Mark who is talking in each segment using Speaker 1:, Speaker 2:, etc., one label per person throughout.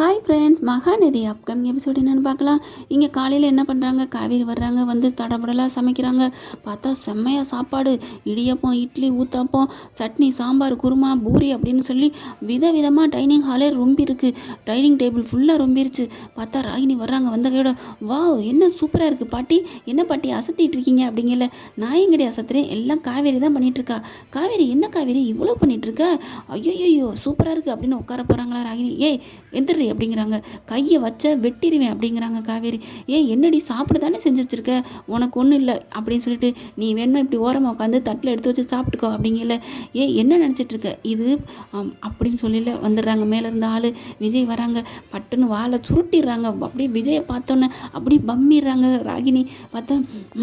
Speaker 1: Hi friends Mahanadi upcoming episode என்னென்னு பார்க்கலாம். இங்கே காலையில் என்ன பண்ணுறாங்க காவேரி வர்றாங்க வந்து தடபடலாக சமைக்கிறாங்க. பார்த்தா செம்மையாக சாப்பாடு. இடியப்பம் இட்லி ஊத்தாப்பம் சட்னி சாம்பார் குருமா பூரி அப்படின்னு சொல்லி விதவிதமாக டைனிங் ஹாலே ரொம்ப இருக்குது டைனிங் டேபிள் ஃபுல்லாக ரொம்பிருச்சு. பார்த்தா ராகினி வர்றாங்க வந்த கையோட வாவ் என்ன சூப்பராக இருக்குது பாட்டி. என்ன பாட்டி அசத்திட்டு இருக்கீங்க? அப்படிங்கல. நான் எங்கடி அசத்துறேன்? எல்லாம் காவேரி தான் பண்ணிகிட்டு இருக்கா காவேரி என்ன காவேரி? இவ்வளோ பண்ணிட்டு இருக்க ஐயோ சூப்பராக இருக்குது அப்படின்னு உட்கார போகிறாங்களா ராகினி. ஏய் எந்திரி அப்படிங்கிறாங்க. கையை வச்ச வெட்டிடுவேன் அப்படிங்கிறாங்க காவேரி. ஏன் என்னடி சாப்பிட தானே செஞ்சு வச்சுருக்க உனக்கு ஒன்றும் இல்லை அப்படின்னு சொல்லிட்டு நீ வேணுமா இப்படி ஓரமாக உட்காந்து தட்டில் எடுத்து வச்சு சாப்பிட்டுக்கோ அப்படிங்கல. ஏ என்ன நினச்சிட்டு இருக்க? இது அப்படின்னு சொல்லல வந்துடுறாங்க. மேலே இருந்த ஆள் விஜய் வராங்க. பட்டுன்னு வாழை சுருட்டிடுறாங்க. அப்படியே விஜயை பார்த்தோன்னே அப்படியே பம்மிடுறாங்க ராகினி. பார்த்தா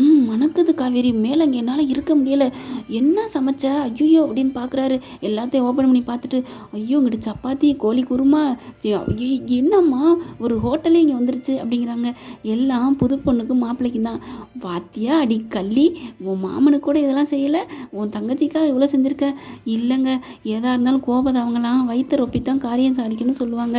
Speaker 1: ம் மணக்குது காவேரி. மேலே இங்கே என்னால் இருக்க முடியல. என்ன சமைச்ச? ஐயோ அப்படின்னு பார்க்குறாரு எல்லாத்தையும் ஓப்பன் பண்ணி பார்த்துட்டு ஐயோ இங்கிட்டு சப்பாத்தி கோழி குருமா ஐயோ என்னம்மா? ஒரு ஹோட்டலே இங்கே வந்துருச்சு அப்படிங்கிறாங்க. எல்லாம் புது பொண்ணுக்கு மாப்பிள்ளைக்கு தான். பாத்தியா அடி கள்ளி உன் மாமனுக்கு கூட இதெல்லாம் செய்யலை. உன் தங்கச்சிக்கா இவ்வளோ செஞ்சுருக்க. இல்லைங்க எதாக இருந்தாலும் கோபத்தை அவங்களாம் வயிற்று ரொப்பி தான் காரியம் சாதிக்கணும்னு சொல்லுவாங்க.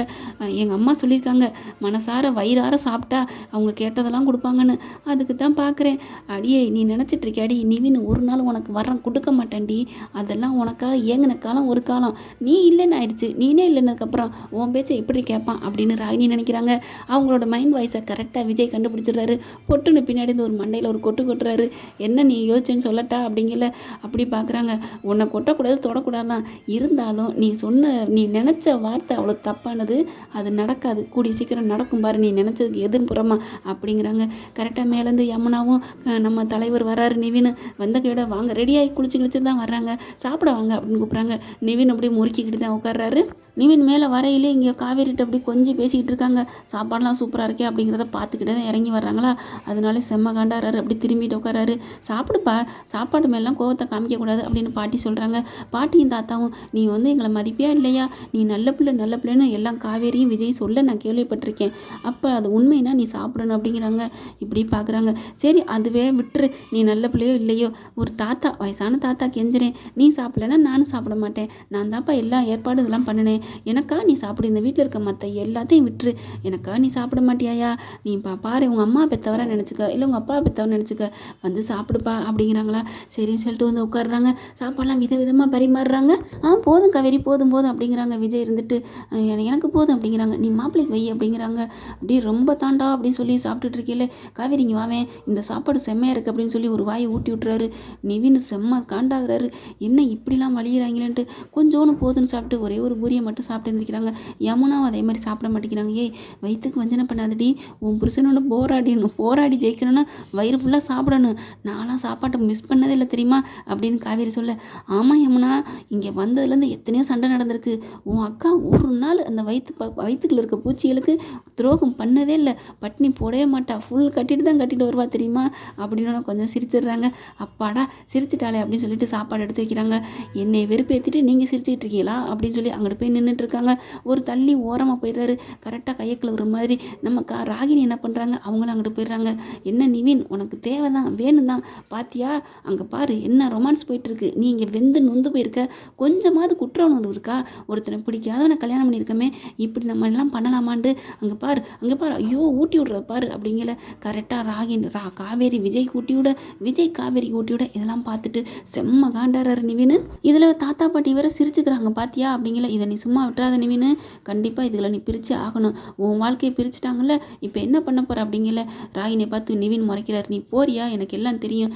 Speaker 1: எங்கள் அம்மா சொல்லியிருக்காங்க மனசார வயிறார சாப்பிட்டா அவங்க கேட்டதெல்லாம் கொடுப்பாங்கன்னு. அதுக்கு தான் பார்க்குறேன் அடியே நீ நினச்சிட்ருக்கே அடி நிவின் ஒரு நாள் உனக்கு வர்றேன் கொடுக்க மாட்டேன்டி. அதெல்லாம் உனக்காக ஏங்கின காலம் ஒரு காலம். நீ இல்லைன்னு ஆயிடுச்சு. நீனே இல்லைன்னதுக்கப்புறம் உன் பேச்சை எப்படி கேட்பான் அப்படின்னு ராகினி நினைக்கிறாங்க. அவங்களோட மைண்ட் வாய்ஸை கரெக்டாக விஜய் கண்டுபிடிச்சிடுறாரு. பொட்டுன்னு பின்னாடி இந்த ஒரு மண்டையில் ஒரு கொட்டு கொட்டுறாரு. என்ன நீ யோசிச்சேன்னு சொல்லட்டா? அப்படிங்கல அப்படி பார்க்குறாங்க உன்னை கொட்டக்கூடாது தொடக்கூடாது தான் இருந்தாலும் நீ சொன்ன நீ நினச்ச வார்த்தை அவ்வளோ தப்பானது. அது நடக்காது. கூடி சீக்கிரம் நடக்கும் பாரு. நீ நினச்சதுக்கு எதிர்ப்புறமா. அப்படிங்கிறாங்க. கரெக்டாக மேலேருந்து யமுனாவும் நம்ம தலைவர் வராரு நிவின்னு வந்த கையோட வாங்க. ரெடியாகி குளிச்சு குளிச்சு தான் வர்றாங்க. சாப்பிட வாங்க. அப்படின்னு கூப்பிட்றாங்க. நிவின் அப்படியே முறுக்கிக்கிட்டு தான் உட்கார்றாரு. நிவின் மேலே வரையிலே இங்கே காவேரிட்ட அப்படி கொஞ்சம் பேசிக்கிட்டு இருக்காங்க. சாப்பாடெலாம் சூப்பராக இருக்கே அப்படிங்கிறத பார்த்துக்கிட்டே தான் இறங்கி வர்றாங்களா? அதனால செம்ம காண்டாடுறாரு. அப்படி திரும்பிட்டு உட்காராரு சாப்பிடுப்பா. சாப்பாடு மேலாம் கோவத்தை காமிக்கக்கூடாது அப்படின்னு பாட்டி சொல்கிறாங்க பாட்டியும் தாத்தாவும் நீ வந்து எங்களை மதிப்பியா இல்லையா? நீ நல்ல பிள்ளை நல்ல பிள்ளைன்னு எல்லாம் காவேரியும் விஜய் சொல்ல நான் கேள்விப்பட்டிருக்கேன். அப்போ அது உண்மைனா நீ சாப்பிடணும் அப்படிங்கிறாங்க. இப்படி பார்க்குறாங்க சரி அதுவே விட்டுரு. நீ நல்ல பிள்ளையோ இல்லையோ ஒரு தாத்தா வயசான தாத்தா கெஞ்சுறேன். நீ சாப்பிடலன்னா நானும் சாப்பிட மாட்டேன். நான் தான்ப்பா எல்லா ஏற்பாடு இதெல்லாம் பண்ணினேன். எனக்கா நீ சாப்பிடு இந்த வீட்டில் இருக்க மற்ற எல்லாத்தையும் விட்டுரு. எனக்கா நீ சாப்பிட மாட்டியாயா? நீ பா பாரு உங்கள் அம்மா பெற்றவரை நினச்சிக்க. இல்லை உங்கள் அப்பா பெற்றவரை நினச்சிக்க. வந்து சாப்பிடுப்பா அப்படிங்கிறாங்களா? சரின்னு சொல்லிட்டு வந்து உட்காடுறாங்க சாப்பாடெல்லாம் வித விதமாக பரிமாறுறாங்க. ஆ போதும் காவேரி போதும் போதும் அப்படிங்கிறாங்க. விஜய் இருந்துட்டு எனக்கு போதும் அப்படிங்கிறாங்க. நீ மாப்பிள்ளைக்கு வை அப்படிங்கிறாங்க. அப்படியே ரொம்ப தாண்டா அப்படின்னு சொல்லி சாப்பிட்டுட்டு இருக்கீல்ல. காவேரி இங்கே வாவேன் இந்த சாப்பாடு செம்மையாக இருக்குது அப்படின்னு சொல்லி ஒரு வாயை ஊட்டி விட்டுறாரு. நிவின் செம்ம காண்டாகிறாரு. என்ன இப்படிலாம் வழியிறாங்களேன்ட்டு கொஞ்சோன்னு போதுன்னு சாப்பிட்டு ஒரே ஒரு பூரியை மட்டும் சாப்பிட்டு இருந்திருக்கிறாங்க. யமுனாவும் அதே மாதிரி சாப்பிட மாட்டேங்கிறாங்க. ஏய் வயிற்றுக்கு வஞ்சனை பண்ணாதடி. உன் புருஷனோட போராடிடணும். போராடி ஜெயிக்கணும்னா வயிறு ஃபுல்லாக சாப்பிடணும். நான்லாம் சாப்பாட்டை மிஸ் பண்ணதே இல்லை தெரியுமா? அப்படின்னு காவேரி சொல்ல ஆமாம் யமுனா இங்கே வந்ததுலேருந்து எத்தனையோ சண்டை நடந்திருக்கு. உன் அக்கா ஒரு நாள் அந்த வயிற்று ப வயிற்றுக்குள்ள இருக்க பூச்சிகளுக்கு துரோகம் பண்ணதே இல்லை. பட்னி போடவே மாட்டா. ஃபுல் கட்டிட்டு தான் கட்டிட்டு வருவா தெரியுமா? அப்படின்னு கொஞ்சம் சிரிச்சிடுறாங்க. அப்பாடா சிரிச்சிட்டாளே அப்படின்னு சொல்லிட்டு சாப்பாடு எடுத்து வைக்கிறாங்க. என்னை வெறுப்பேற்றிட்டு நீங்கள் சிரிச்சுக்கிட்டு இருக்கீங்களா? அப்படின்னு சொல்லி அங்கிட்டு போய் நின்றுட்டு இருக்காங்க. ஒரு தள்ளி ஓரமாக போயிடுறாரு. கரெக்டாக கையக்கில் ஒரு மாதிரி நம்ம கா ராகினி என்ன பண்ணுறாங்க அவங்களும் அங்கிட்டு போயிடுறாங்க. என்ன நிவின் உனக்கு தேவை தான் வேணும் தான் பாத்தியா? அங்கே பாரு என்ன ரொமான்ஸ் போயிட்டுருக்கு. நீ இங்கே வெந்து நொந்து போயிருக்க. கொஞ்சமாவது குற்ற உணர்வு இருக்கா? ஒருத்தனை பிடிக்காதவனை கல்யாணம் பண்ணியிருக்கமே. இப்படி நம்ம எல்லாம் பண்ணலாமான்ட்டு அங்கே பாரு அங்கே பாரு. ஐயோ ஊட்டி விட்ற பாரு அப்படிங்கிற கரெக்டாக ராகின் ரா காவேரி விஜய் ஊட்டி விட விஜய் காவேரி ஊட்டி விட இதெல்லாம் பார்த்துட்டு செம்ம காண்டாராரு நிவின். இதில் தாத்தா பாட்டி வேற சிரிச்சுக்கிறாங்க. பாத்தியா? அப்படிங்கிற இதை நீ சும்மா விட்டுறாத நிவின். கண்டிப்பாக இதில் நீ பிரித்து ஆகணும். உன் வாழ்க்கையை பிரிச்சுட்டாங்கல்ல இப்போ என்ன பண்ண போகிற அப்படிங்கல? ராகினை பார்த்து நிவின் முறைக்கிறார். நீ போறியா? எனக்கு எல்லாம் தெரியும்.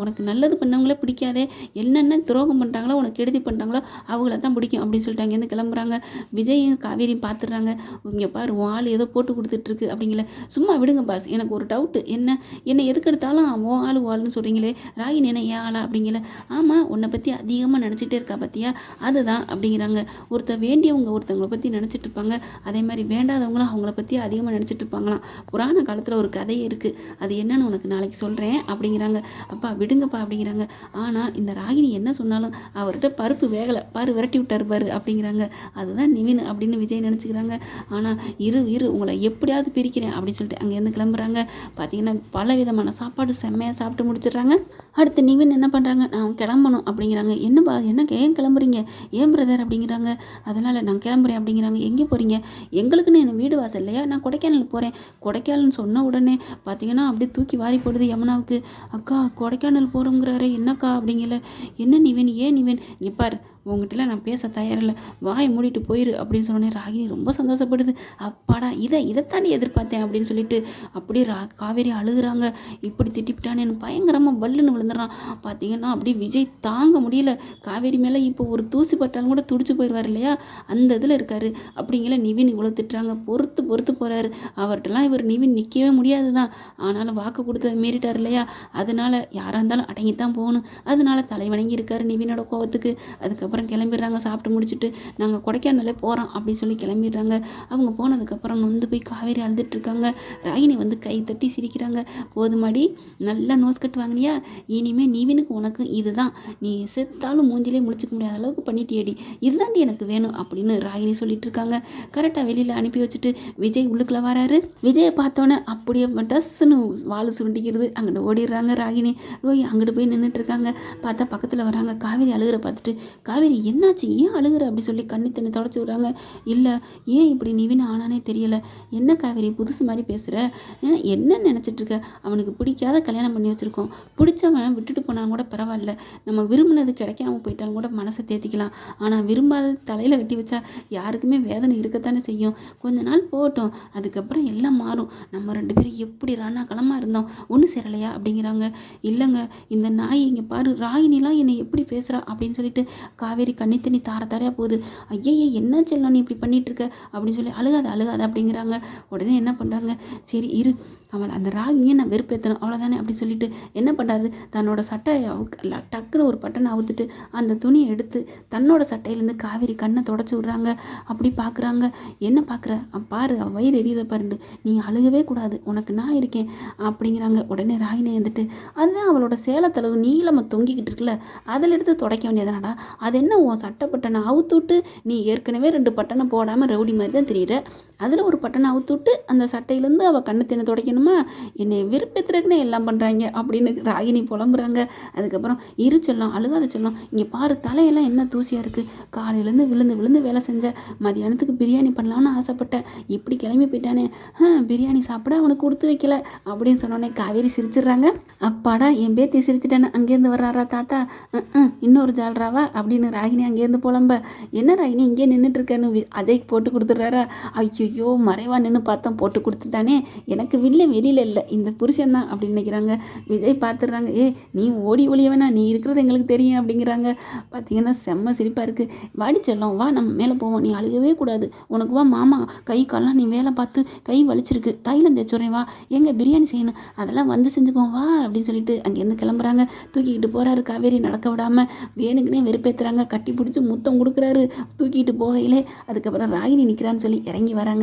Speaker 1: உனக்கு நல்லது பண்ணவங்களே பிடிக்காதே. என்னென்ன துரோகம் பண்ணுறாங்களோ உனக்கு கெடுதி பண்ணுறாங்களோ அவங்கள தான் பிடிக்கும் அப்படின்னு சொல்லிட்டு அங்கேருந்து கிளம்புறாங்க. விஜயும் காவேரியும் பார்த்துடுறாங்க. இங்கே பாரு உன் ஆள் ஏதோ போட்டு கொடுத்துட்ருக்கு அப்படிங்கல. சும்மா விடுங்க பாஸ். எனக்கு ஒரு டவுட்டு என்ன? என்னை எதுக்கு எடுத்தாலும் உன் ஆள் உன் ஆளுன்னு சொல்கிறீங்களே ராகினி என்ன ஏன் ஆளா அப்படிங்கல. ஆமாம் உன்னை பற்றி அதிகமாக நினச்சிட்டே இருக்கா பார்த்தியா அதுதான் அப்படிங்கிறாங்க. ஒருத்தர் வேண்டியவங்க ஒருத்தவங்களை பற்றி நினச்சிட்டு இருப்பாங்க. அதே மாதிரி வேண்டாதவங்களும் அவங்கள பற்றி அதிகமாக நினச்சிட்டு இருப்பாங்களாம். புராண காலத்தில் ஒரு கதை இருக்குது அது என்னன்னு உனக்கு நாளைக்கு சொல்கிறேன் அப்படிங்கிறாங்க. அப்பா விடுங்கப்பா அப்படிங்கிறாங்க. ஆனால் இந்த ராகினி என்ன சொன்னாலும் அவர்கிட்ட பருப்பு வேகலை. பாரு விரட்டி விட்டார் பாரு அப்படிங்கிறாங்க. அதுதான் நிவின் அப்படின்னு விஜய் நினச்சிக்கிறாங்க. ஆனால் இரு இரு உங்களை எப்படியாவது பிரிக்கிறேன் அப்படின்னு சொல்லிட்டு அங்கேருந்து கிளம்புறாங்க. பார்த்தீங்கன்னா பல விதமான சாப்பாடு செம்மையாக சாப்பிட்டு முடிச்சிடுறாங்க. அடுத்து நிவின் என்ன பண்ணுறாங்க நான் கிளம்பணும் அப்படிங்கிறாங்க. என்னப்பா என்ன ஏன் கிளம்புறீங்க? ஏன் பிரதர் அப்படிங்கிறாங்க. அதனால் நான் கிளம்புறேன் அப்படிங்கிறாங்க. எங்கே போகிறீங்க எங்களுக்குன்னு என்ன வீடு வாசல் இல்லையா? நான் கொடைக்கானல் போகிறேன் கொடைக்கானல்னு சொன்ன உடனே பார்த்தீங்கன்னா அப்படியே தூக்கி வாரி போடுது யமுனாவுக்கு. அக்கா கொடைக்கானல் போகிறோங்கிறாரு என்னக்கா அப்படிங்கல. என்ன நிவேன்? ஏன் நிவேன்? இங்கே பார் உங்ககிட்டலாம் நான் பேச தயாரில்லை. வாய் மூடிட்டு போயிரு அப்படின்னு சொன்னோடனே ராகினி ரொம்ப சந்தோஷப்படுது. அப்பாடா இதை இதைத்தாண்டி எதிர்பார்த்தேன் அப்படின்னு சொல்லிட்டு அப்படியே ரா காவேரி அழுகுறாங்க. இப்படி திட்டிவிட்டானேன்னு பயங்கரமாக வல்லுன்னு விழுந்துடுறான். பார்த்தீங்கன்னா அப்படியே விஜய் தாங்க முடியல. காவேரி மேலே இப்போ ஒரு தூசி பட்டாலும் கூட துடிச்சு போயிடுவார் இல்லையா? அந்த இதில் இருக்காரு. அப்படிங்கிற நிவின் இவ்வளோ திட்டுறாங்க. பொறுத்து பொறுத்து போகிறாரு அவர்கிட்டலாம் இவர் நிவின் நிற்கவே முடியாது தான் ஆனாலும் வாக்கு கொடுத்ததை மீறிட்டார் இல்லையா? அதனால யாராக இருந்தாலும் அடங்கித்தான் போகணும். அதனால தலைவணங்கி இருக்காரு நிவினோட கோவத்துக்கு. அதுக்கப்புறம் அப்புறம் கிளம்பிடுறாங்க சாப்பிட்டு முடிச்சுட்டு நாங்கள் கொடைக்கானலே போகிறோம் அப்படின்னு சொல்லி கிளம்பிடுறாங்க. அவங்க போனதுக்கப்புறம் நொந்து போய் காவேரி அழுதுட்டுருக்காங்க ராகினி வந்து கை தட்டி சிரிக்கிறாங்க. போதுமாடி நல்லா நோஸ் கட் வாங்கினியா? இனிமேல் நீவினுக்கு உனக்கு இதுதான். நீ செத்தாலும் மூஞ்சிலே முடிச்சுக்க முடியாத அளவுக்கு பண்ணிட்டியடி. இதுதாண்டி எனக்கு வேணும் அப்படின்னு ராகினி சொல்லிட்டு இருக்காங்க. கரெக்டாக வெளியில் அனுப்பி வச்சுட்டு விஜய் உள்ளுக்குள்ள வராரு. விஜயை பார்த்தோன்னே அப்படியே டஸ்ன்னு வாள் சுருண்டிக்கிறது. அங்கிட்டு ஓடிடுறாங்க ராகினி. ரோய் அங்கிட்டு போய் நின்றுட்டு இருக்காங்க. பார்த்தா பக்கத்தில் வராங்க. காவேரி அழுகிற பார்த்துட்டு காவேரி என்னாச்சு? ஏன் அழுகுற? அப்படி சொல்லி கண்ணி தண்ணி தொடச்சி விட்றாங்க. இல்லை ஏன் இப்படி நிவின் ஆனானே தெரியல? என்ன காவேரி புதுசு மாதிரி பேசுகிற என்ன நினச்சிட்டு இருக்க? அவனுக்கு பிடிக்காத கல்யாணம் பண்ணி வச்சுருக்கோம். பிடிச்சவன் விட்டுட்டு போனால் கூட பரவாயில்ல. நம்ம விரும்பினது கிடைக்காம போயிட்டாலும் கூட மனசை தேத்திக்கலாம். ஆனால் விரும்பாத தலையில் வெட்டி வச்சா யாருக்குமே வேதனை இருக்கத்தானே செய்யும். கொஞ்ச நாள் போகட்டும். அதுக்கப்புறம் எல்லாம் மாறும். நம்ம ரெண்டு பேரும் எப்படி ராணாக்களமாக இருந்தோம்? ஒன்றும் சேரலையா? அப்படிங்கிறாங்க. இல்லைங்க இந்த நாய் இங்கே பாரு ராகினிலாம் என்னை எப்படி பேசுகிறா அப்படின்னு சொல்லிட்டு காவேரி கண்ணி தண்ணி தார தாரையாக போகுது. ஐயையே என்ன செல்லம் நீ இப்படி பண்ணிகிட்ருக்க இருக்க அப்படின்னு சொல்லி அழுகாத அழுகாத அப்படிங்கிறாங்க. உடனே என்ன பண்ணுறாங்க சரி இரு. அவள் அந்த ராகியை நான் வெறுப்பேற்றணும் அவ்வளோதானே அப்படி சொல்லிட்டு என்ன பண்ணுறாரு தன்னோட சட்டையை அவுக்கு டக்குன்னு ஒரு பட்டனை அவுத்துட்டு அந்த துணியை எடுத்து தன்னோட சட்டையிலேருந்து காவேரி கண்ணை தொடச்சி விட்றாங்க. அப்படி பார்க்குறாங்க என்ன பார்க்குற பாரு அவ வயிறு எரியதை பாருண்டு. நீ அழுகவே கூடாது. உனக்கு நான் இருக்கேன் அப்படிங்கிறாங்க. உடனே ராகினி வந்துட்டு அதுதான் அவளோட சேலத்தளவு நீளமாக தொங்கிக்கிட்டு இருக்குல்ல. அதில் எடுத்து துடைக்க வேண்டியதுனாடா அது என்ன உன் சட்டை பட்டனை அவுத்து விட்டு நீ ஏற்கனவே ரெண்டு பட்டனை போடாமல் ரவுடி மாதிரி தான் தெரியுற? அதில் ஒரு பட்டனை அவுத்துவிட்டு அந்த சட்டையிலேருந்து அவள் கண்ணு தின துடைக்கணுமா? என்னை விருப்பத்திற்குன்னு எல்லாம் பண்ணுறாங்க அப்படின்னு ராகினி புலம்புறாங்க. அதுக்கப்புறம் இரு செல்லம் அழுகாத செல்லம் இங்கே பாரு தலையெல்லாம் என்ன தூசியாக இருக்குது காலையிலேருந்து விழுந்து விழுந்து வேலை செஞ்ச மதியானத்துக்கு பிரியாணி பண்ணலாம்னு ஆசைப்பட்டேன் இப்படி கிளம்பி போயிட்டானே. பிரியாணி சாப்பிட அவனுக்கு கொடுத்து வைக்கல அப்படின்னு சொன்னோடனே காவேரி சிரிச்சிடுறாங்க. அப்பாடா என் பேத்தி சிரிச்சிட்டேன்னு அங்கேருந்து வர்றாரா தாத்தா? இன்னொரு ஜால்ராவா? அப்படின்னு ராகினி அங்கேருந்து புலம்ப. என்ன ராகினி இங்கே நின்றுட்டு இருக்கேன்னு வி- அஜய்க்கு போட்டு கொடுத்துட்றாரா? ஐயோ ஐயோ மறைவா நின்று பார்த்தோம் போட்டு கொடுத்துட்டானே. எனக்கு வில்ல வெளியில் இல்லை. இந்த புருஷன் தான் அப்படின்னு நினைக்கிறாங்க. விஜய் பார்த்துடுறாங்க ஏ நீ ஓடி ஒளிய வேணா நீ இருக்கிறது எங்களுக்கு தெரியும் அப்படிங்கிறாங்க. பார்த்தீங்கன்னா செம்ம சிரிப்பாக இருக்குது வாடி செல்லம். வா நம்ம மேலே போவோம். நீ அழுகவே கூடாது. உனக்கு வா மாமா கை கால்லாம் நீ வேலை பார்த்து கை வலிச்சிருக்கு. தைலம் தேய்ச்சுறேன் வா. எங்கே பிரியாணி செய்யணும்? அதெல்லாம் வந்து செஞ்சுக்கோ வா அப்படின்னு சொல்லிட்டு அங்கேருந்து கிளம்புறாங்க. தூக்கிக்கிட்டு போகிறாரு காவேரி நடக்க விடாமல் வேணுக்குனே வெறுப்பேற்றுறாங்க கட்டி பிடிச்சி முத்தம் கொடுக்குறாரு. தூக்கிட்டு போகையிலே அதுக்கப்புறம் ராகினி நிற்கிறான்னு சொல்லி இறங்கி வராங்க.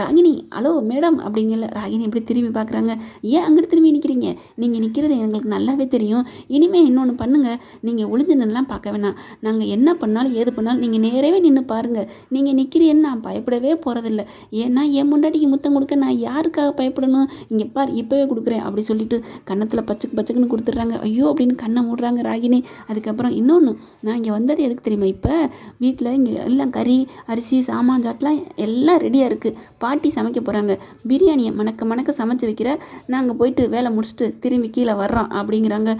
Speaker 1: ராகினி ஹலோ மேடம் அப்படிங்கல. ராகினி இப்படி திரும்பி பார்க்குறாங்க. ஏன் அங்கிட்டு திரும்பி நிற்கிறீங்க நீங்கள் நிற்கிறது எங்களுக்கு நல்லாவே தெரியும். இனிமேல் இன்னொன்று பண்ணுங்கள் நீங்கள் ஒளிஞ்சு நின்றுலாம் பார்க்க வேணாம். நாங்கள் என்ன பண்ணாலும் ஏது பண்ணாலும் நீங்கள் நேரவே நின்று பாருங்கள் நீங்கள் நிற்கிறீன்னு நான் பயப்படவே போகிறதில்ல ஏன்னா என் முன்னாடிக்கு முத்தம் கொடுக்க நான் யாருக்காக பயப்படணும்? இங்கே பார் இப்போவே கொடுக்குறேன் அப்படி சொல்லிட்டு கன்னத்தில் பச்சக்கு பச்சைக்குன்னு கொடுத்துட்றாங்க. ஐயோ அப்படின்னு கண்ணை மூடுறாங்க ராகினி. அதுக்கப்புறம் இன்னொன்று நான் இங்கே வந்தது எதுக்கு தெரியுமா இப்போ? வீட்டில் இங்கே எல்லாம் கறி அரிசி சாமான் சாட்டெலாம் எல்லாம் ரெடியாக இருக்குது பாட்டி சமைக்க போகிறாங்க பிரியாணியை மணக்க மணக்க சமைச்சு வைக்கிற நாங்கள் போயிட்டு வேலை முடிச்சுட்டு திரும்பி கீழே வர்றோம் அப்படிங்கிறாங்க.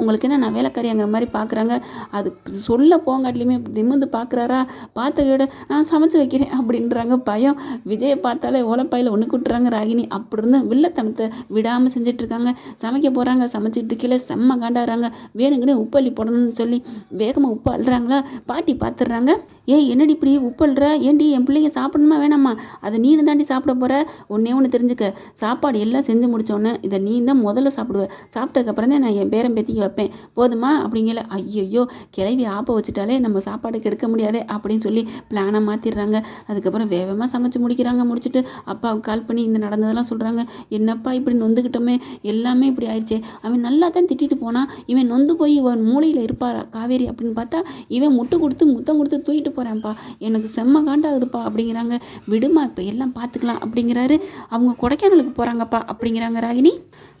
Speaker 1: உங்களுக்கு என்ன நான் வேலைக்காரியாங்கிற மாதிரி பார்க்குறாங்க அது சொல்ல போங்காட்டிலையுமே நிமிந்து பார்க்குறாரா பார்த்ததையோட நான் சமைச்சு வைக்கிறேன் அப்படின்றாங்க. பயம். விஜயை பார்த்தாலே ஓலப்பாயில் ஒன்று கூட்டுறாங்க ராகினி. அப்படி இருந்து வில்லத்தனத்தை விடாமல் செஞ்சுட்டு இருக்காங்க சமைக்க போகிறாங்க சமைச்சிட்டு கீழே செம்ம காண்டாடுறாங்க வேணுங்கன்னே உப்பள்ளி போடணும்னு சொல்லி வேகமாக உப்பு அள்ளுறாங்களா? பாட்டி பார்த்துடுறாங்க ஏய் என்னடி இப்படி உப்பு அள்ளுற ஏன்டி என் பிள்ளைங்க சாப்பிடணுமா வேணாமா? அதை நீனு தாண்டி சாப்பிட போகிற ஒன்றே ஒன்று தெரிஞ்சுக்க. சாப்பாடு எல்லாம் செஞ்சு முடிச்சோடனே இதை நீ தான் முதல்ல சாப்பிடுவ. சாப்பிட்டதுக்கப்புறம் தான் நான் என் பேரன் பேத்திக்கு வைப்பேன். போதுமா? அப்படிங்கல. ஐயையோ கிளவி ஆப்ப வச்சுட்டாலே நம்ம சாப்பாடு கெடுக்க முடியாதே அப்படின்னு சொல்லி பிளானை மாற்றிடுறாங்க அதுக்கப்புறம் வேகமாக சமைச்சு முடிக்கிறாங்க முடிச்சுட்டு. அப்பாவுக்கு கால் பண்ணி இந்த நடந்ததெல்லாம் சொல்கிறாங்க என்னப்பா இப்படி நொந்துக்கிட்டோமே எல்லாமே இப்படி ஆயிடுச்சே. அவன் நல்லா தான் திட்டிட்டு போனான் இவன் நொந்து போய் இவன் மூளையில் இருப்பாரா? காவேரி அப்படின்னு பார்த்தா இவன் முட்டு கொடுத்து முத்தம் கொடுத்து தூக்கிட்டு போகிறான்ப்பா எனக்கு செம்ம காண்டாகுதுப்பா அப்படிங்கிறாங்க. விடுமா? விடுமா இப்போ எல்லாம் பார்த்துக்கலாம் அப்படிங்கிறாரு. அவங்க கொடைக்கானலுக்கு போகிறாங்கப்பா அப்படிங்கிறாங்க ராகினி.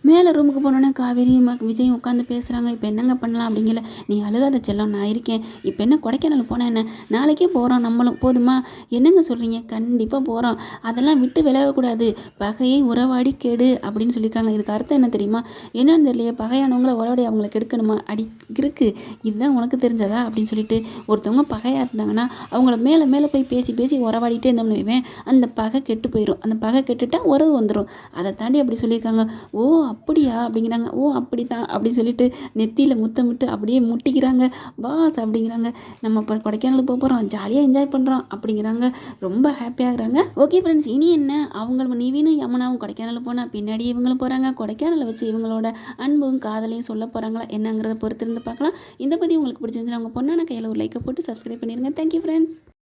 Speaker 1: மேலே ரூமுக்கு போனோன்னே காவேரி விஜயும் விஜய் உட்காந்து பேசுகிறாங்க இப்போ என்னங்க பண்ணலாம் அப்படிங்கல. நீ அழுகாத செல்லம் நான் இருக்கேன். இப்போ என்ன கொடைக்கானல் போனால் என்ன? நாளைக்கே போகிறோம் நம்மளும். போதுமா? என்னங்க சொல்கிறீங்க கண்டிப்பாக போகிறோம் அதெல்லாம் விட்டு விலகக்கூடாது பகையை உறவாடி கெடு அப்படின்னு சொல்லியிருக்காங்க. இதுக்கு அர்த்தம் என்ன தெரியுமா? என்னன்னு தெரியலையே. பகையானவங்கள உறவாடி அவங்கள கெடுக்கணுமா? அடி இருக்கு. இதுதான் உனக்கு தெரிஞ்சதா? அப்படின்னு சொல்லிட்டு ஒருத்தவங்க பகையாக இருந்தாங்கன்னா அவங்கள மேலே மேலே போய் பேசி பேசி உறவாடிட்டே இருந்தோம்னு வைவேன் அந்த பகை கெட்டு போயிடும் அந்த பகை கெட்டுட்டால் உறவு வந்துடும் அதை தாண்டி அப்படி சொல்லியிருக்காங்க. ஓ அப்படியா? அப்படிங்கிறாங்க. ஓ அப்படி தான் அப்படின்னு சொல்லிட்டு நெத்தியில் முத்தமிட்டு அப்படியே முட்டிக்கிறாங்க. பாஸ் அப்படிங்கிறாங்க. நம்ம இப்போ கொடைக்கானலுக்கு போக போகிறோம் ஜாலியாக என்ஜாய் பண்ணுறோம் அப்படிங்கிறாங்க. ரொம்ப ஹாப்பியாகிறாங்க ஓகே ஃப்ரெண்ட்ஸ் இனி என்ன? அவங்க நிவினும் யமுனாவும் கொடைக்கானல் போனால் பின்னாடி இவங்களும் போகிறாங்க கொடைக்கானலை வச்சு இவங்களோட அன்பும் காதலையும் சொல்ல போகிறாங்களா என்னங்கிறத பொறுத்திருந்து பார்க்கலாம். இந்த பற்றி உங்களுக்கு பிடிச்சிருந்துச்சுன்னா உங்கள் பொண்ணான கையில் ஒரு லைக்கை போட்டு சப்ஸ்கிரைப் பண்ணிடுங்க தேங்க்யூ ஃப்ரெண்ட்ஸ்